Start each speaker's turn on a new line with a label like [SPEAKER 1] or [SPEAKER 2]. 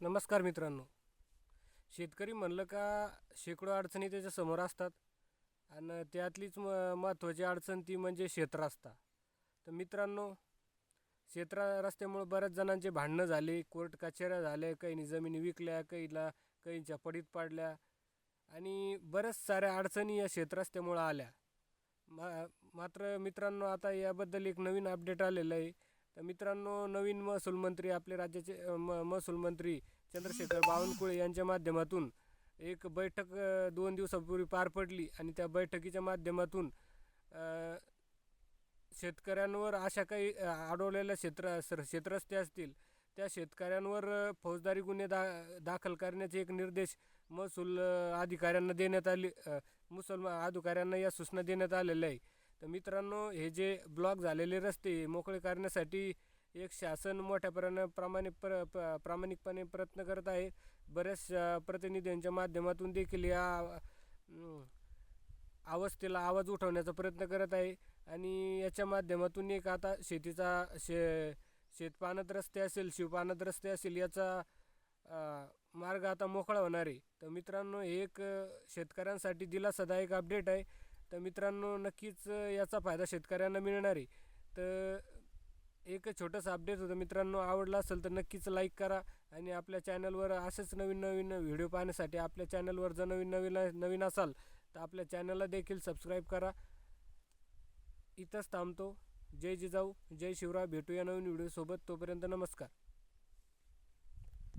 [SPEAKER 1] नमस्कार मित्रांनो. शेतकरी म्हणलं का शेकडो अडचणी त्याच्यासमोर असतात आणि त्यातलीच म महत्त्वाची अडचण ती म्हणजे क्षेत्र तर मित्रांनो क्षेत्रा रस्त्यामुळं बऱ्याच जणांचे भांडणं झाले कोर्ट कचेऱ्या झाल्या काहींनी जमिनी विकल्या काहीला काहींच्या पडीत पाडल्या आणि बऱ्याच साऱ्या अडचणी या शेतरस्त्यामुळं आल्या. मा मात्र मित्रांनो आता याबद्दल एक नवीन अपडेट आलेलं आहे. तर मित्रांनो नवीन महसूल मंत्री आपले राज्याचे म महसूल मंत्री चंद्रशेखर बावनकुळे यांच्या माध्यमातून एक बैठक दोन दिवसापूर्वी पार पडली आणि त्या बैठकीच्या माध्यमातून शेतकऱ्यांवर अशा काही अडवलेल्या क्षेत्र क्षेत्रस्ते असतील त्या शेतकऱ्यांवर फौजदारी गुन्हे दा दाखल करण्याचे एक निर्देश महसूल अधिकाऱ्यांना देण्यात आले मुसलमान अधिकाऱ्यांना या सूचना देण्यात आलेल्या आहे. तर मित्रांनो हे जे ब्लॉक झालेले रस्ते मोकळे करण्यासाठी एक शासन मोठ्या प्रमा प्रमाणे प्र प- प्रामाणिकपणे प्रयत्न करत आहे. बऱ्याचशा प्रतिनिधींच्या माध्यमातून देखील या अवस्थेला आवाज उठवण्याचा प्रयत्न करत आहे. आणि याच्या माध्यमातून एक आता शेतीचा शे शेतपानात रस्ते असेल शिवपानात रस्ते असेल याचा मार्ग आता मोकळा होणार आहे. तर मित्रांनो हे एक शेतकऱ्यांसाठी दिलासादायक अपडेट आहे. तर मित्रांनो नक्कीच याचा फायदा शेतकऱ्यांना मिळणार आहे. तर एक छोटंसं अपडेट होतं. मित्रांनो आवडला असेल तर नक्कीच लाईक करा आणि आपल्या चॅनलवर असेच नवीन नवीन व्हिडिओ पाहण्यासाठी आपल्या चॅनलवर जर नवीन नवीन नवीन असाल तर आपल्या चॅनलला देखील सबस्क्राईब करा. इथंच थांबतो. जय जिजाऊ जय शिवराय. भेटूया नवीन व्हिडिओसोबत तोपर्यंत नमस्कार.